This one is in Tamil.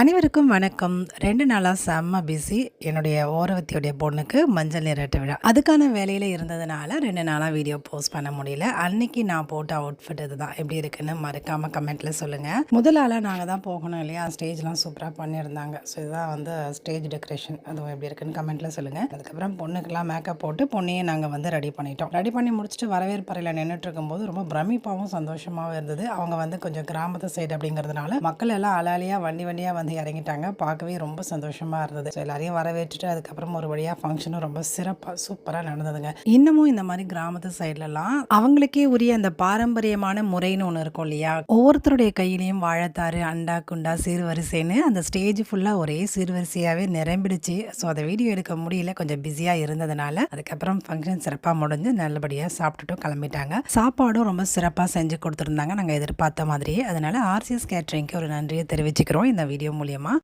அனைவருக்கும் வணக்கம். ரெண்டு நாளாக செம்ம பிஸி என்னுடைய ஓரவத்தியுடைய பொண்ணுக்கு மஞ்சள் நீராட்டு விழா. அதுக்கான வேலையில் இருந்ததுனால ரெண்டு நாளாக வீடியோ போஸ்ட் பண்ண முடியல. அன்னைக்கு நான் போட்ட அவுட்ஃபிட் இதுதான். எப்படி இருக்குன்னு மறக்காமல் கமெண்ட்டில் சொல்லுங்கள் முதல் ஆளாக நாங்கள் தான் போகணும் இல்லையா? ஸ்டேஜ்லாம் சூப்பராக பண்ணியிருந்தாங்க. ஸோ இதுதான் வந்து ஸ்டேஜ் டெக்கரேஷன் அதுவும் எப்படி இருக்குன்னு கமெண்ட்டில் சொல்லுங்கள் அதுக்கப்புறம் பொண்ணுக்கெல்லாம் மேக்கப் போட்டு பொண்ணையே நாங்கள் வந்து ரெடி பண்ணிட்டோம். ரெடி பண்ணி முடிச்சுட்டு வரவேற்பறையில் நின்றுட்டு இருக்கும்போது ரொம்ப பிரமிப்பாகவும் சந்தோஷமாகவும் இருந்தது. அவங்க வந்து கொஞ்சம் கிராமத்து சைடு அப்படிங்கிறதுனால மக்கள் எல்லாம் அலாலியாக வண்டி வண்டியாக வந்து இறங்கிட்டாங்க. பார்க்கவே ரொம்ப சந்தோஷமாக இருந்தது. ஸோ எல்லாரையும் வரவேற்றுட்டு அதுக்கப்புறம் ஒரு வழியாக ஃபங்க்ஷனும் ரொம்ப சிறப்பாக சூப்பராக நடந்ததுங்க. இன்னமும் இந்த மாதிரி கிராமத்து சைட்லலாம் அவங்களுக்கே உரிய அந்த பாரம்பரியமான முறைன்னு ஒன்று இருக்கும் இல்லையா? ஒவ்வொருத்தருடைய கையிலையும் வாழைத்தாறு அண்டா குண்டா சீர்வரிசைன்னு அந்த ஸ்டேஜ் ஃபுல்லாக ஒரே சீர்வரிசையாகவே நிரம்பிடுச்சு. ஸோ அதை வீடியோ எடுக்க முடியல. கொஞ்சம் பிஸியாக இருந்ததுனால அதுக்கப்புறம் ஃபங்க்ஷன் சிறப்பாக முடிஞ்சு நல்லபடியாக சாப்பிட்டுட்டும் கிளம்பிட்டாங்க. சாப்பாடும் ரொம்ப சிறப்பாக செஞ்சு கொடுத்துருந்தாங்க. நாங்கள் எதிர்பார்த்த மாதிரியே. அதனால ஆர்சிஎஸ் கேட்ரிங்க்கு ஒரு நன்றியை தெரிவிச்சுக்கிறோம். இந்த வீடியோ மூலியமாக